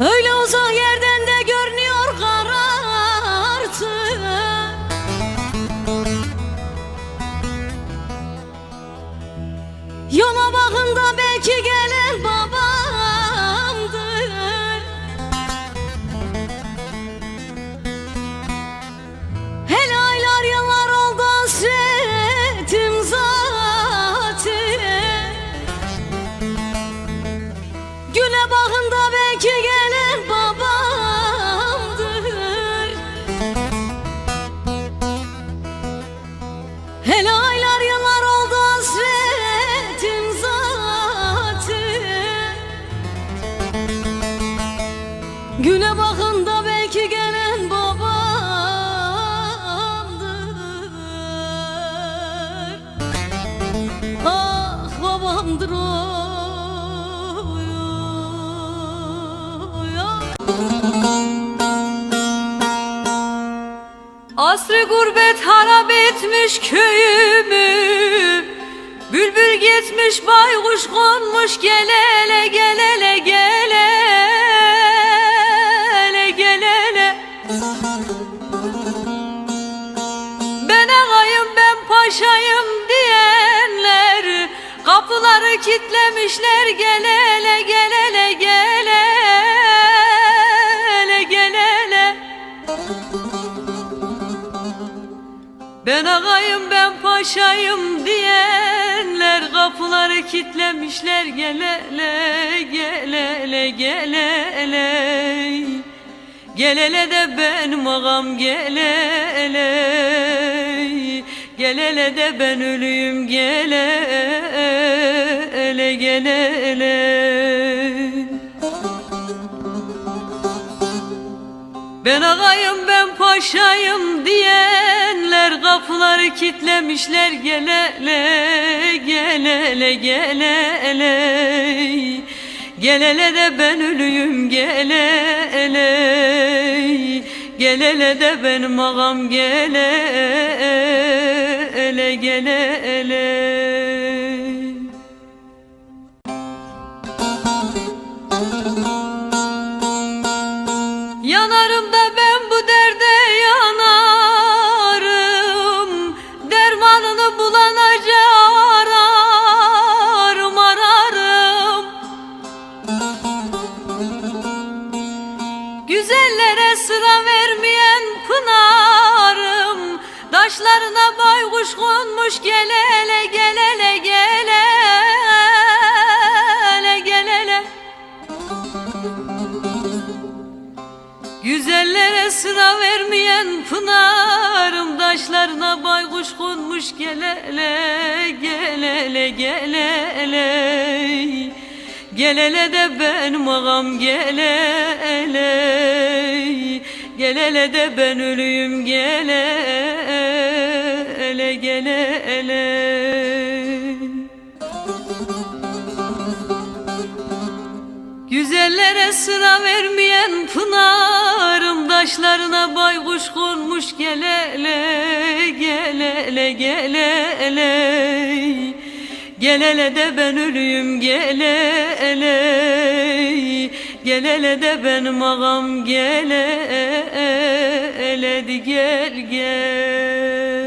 Öyle uzak yerden de görünüyor karartı Yola bakın da belki gelen babamdır. Hele aylar yıllar oldu hasretim zaten. Güne bakın da belki gelen Hele aylar yıllar oldu hasretim zaten Güne bakın da belki gelen babamdır Ah babamdır oy, oy, oy. Asrı gurbet harap etmiş köyümü. Bülbül gitmiş baykuş konmuş gelele gelele gelele gelele. Ben ağayım ben paşayım diyenler Kapıları kitlemişler gelele gelele gelele Ben ağayım ben paşayım diyenler Kapıları kitlemişler gelele gelele gelele Gelele de benim ağam gelele Gelele de ben ölüyüm gelele gelele Ben ağayım ben paşayım diyenler kapıları kitlemişler gelele gelele gelele Gelele de ben ölüyüm gelele Gelele de benim ağam gelele gelele Yanarım da ben bu derde yanarım. Dermanını ararım Güzellere sıra vermeyen pınarım. Daşlarına baykuş konmuş gelele gelele gelele Güzellere sıra vermeyen pınarım Daşlarına baykuş konmuş gelele gelele gelele Gelele de benim ağam gelele Gelele de ben ölüyüm gelele gelele Güzellere sıra vermeyen pınarım Daşlarına baykuş konmuş gelele gelele gelele. Gelele de ben ölüyüm gelele. Gelele de benim ağam gelele. Di gel gel